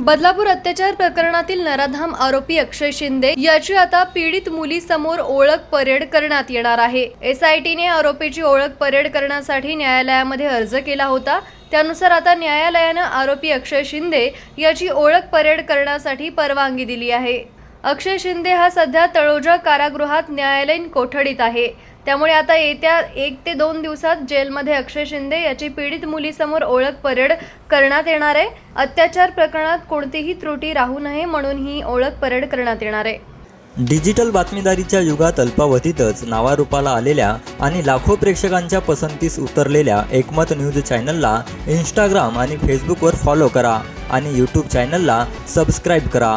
बदलापूर अत्याचार प्रकरणातील नराधाम आरोपी अक्षय शिंदे याची आता पीडित मुलीसमोर ओळख परेड करण्यात येणार आहे. एसआयटीने आरोपीची ओळख परेड करण्यासाठी न्यायालयामध्ये अर्ज केला होता. त्यानुसार आता न्यायालयानं आरोपी अक्षय शिंदे याची ओळख परेड करण्यासाठी परवानगी दिली आहे. अक्षय शिंदे हा सध्या तळोजा कारागृहात न्यायालयीन कोठडीत आहे. त्यामुळे आता येत्या एक ते दोन दिवसात जेलमध्ये अक्षय शिंदे याची पीडित मुलीसमोर ओळख परेड करण्यात येणार आहे. अत्याचार प्रकरणात कोणतीही त्रुटी राहू नये म्हणून ही ओळख परेड करण्यात येणार आहे. डिजिटल बातमीदारीच्या युगात अल्पावधीतच नावारूपाला आलेल्या आणि लाखो प्रेक्षकांच्या पसंतीस उतरलेल्या एकमत न्यूज चॅनलला इंस्टाग्राम आणि फेसबुकवर फॉलो करा आणि यूट्यूब चॅनलला सबस्क्राईब करा.